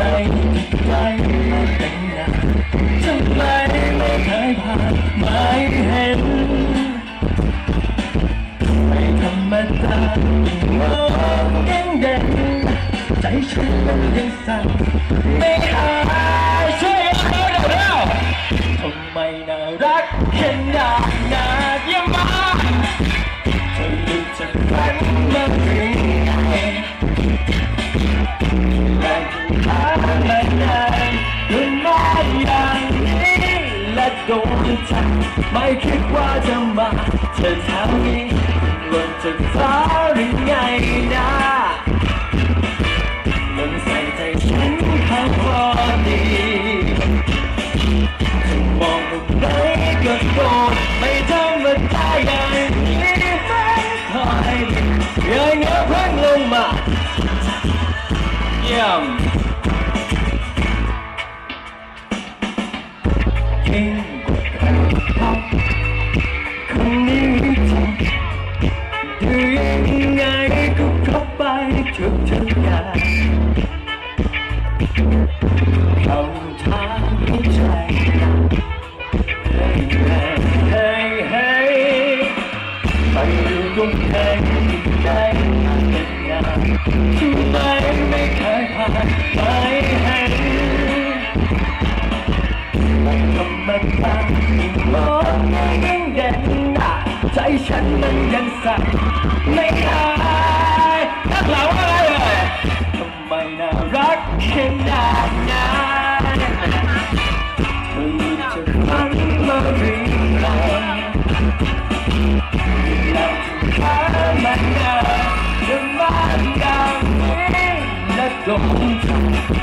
ตรงไหนที่ใจมาตั้งนานทำไมไม่เคยผ่านไม่เห็น ไม่ธรรมดามองยังเด่นใจฉันมันยังสั่นไม่หายช่วยเอาเร็วทำไมน่ารักขนาดนาเยี่ยมมากเธอจากฝันมาหรือไงได้ก็มาอง โดนจับไม่คิดว่าจะมาเธอทำนี้หล่นจากฟ้าหรือไงนะหล่นใส่ใจฉันข้างพอดีจะมองมุมไหนก็โดนไม่ธรรมดาอย่างนี้ไม่คอยอย่างเงี้ยเพิ่งลงมาเยี่ยม ยิ่งกว่าใครพบคนนี้จริงดูยังไงก็เข้าไปทุกทุกอย่างเข้าทางหัวใจเฮ้ยเฮ้ยเฮ้ยเฮ้ยไปอยู่ตรงไหนที่ใจมันเป็นงานทำไมไม่เคยผ่านไม่เห็น ไม่ธรรมดาโลกมันยังเด่นอะใจฉันมันยังสั่นไม่หายนักเหล่าอะไรเลยทำไมน่ารักขนาดนั้นเธอจะฟังมาหรือไงแล้วจะหามันเดินจะมาอย่างนี้และโดนจับ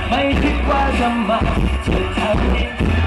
ไม่คิดว่าจะมาเธอทำนี้ฟ้าใหญ่นะลมใส่ใจฉันเข้าพอดีจะทำ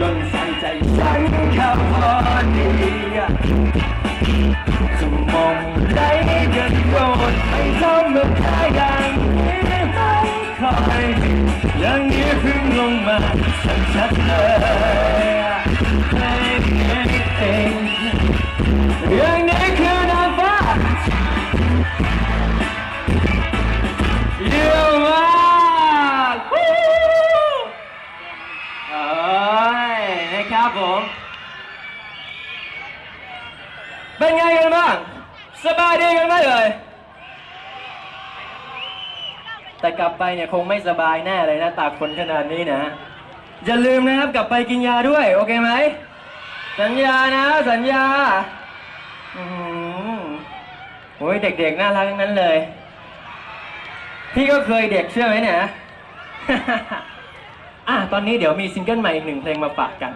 ล่นใส่ใจฉันเข้าพอดีจะมองได้ก็โกรธไม่ทำเมื่อทายอย่างนี้ไม่คอยอย่างนี้พิ่งลงมาสักชัดเลยเฮ้ยเฮ้ยเฮ้ยอย่างนี้คือนางฟ้าเยี่ยมมากฮู้เอ้ย นะครับผม เป็นไงกันบ้าง สบายดีกันไหมเอ่ย แต่กลับไปเนี่ยคงไม่สบายแน่เลยนะตากฝนขนาดนี้นะ อย่าลืมนะครับกลับไปกินยาด้วย โอเคไหม สัญญานะ สัญญาอือโอ้ยเด็กๆ น่ารักทั้งนั้นเลย พี่ก็เคยเด็กเชื่อไหมเนี่ยอะ ตอนนี้เดี๋ยวมีซิงเกิลใหม่อีกหนึ่งเพลงมาฝากกัน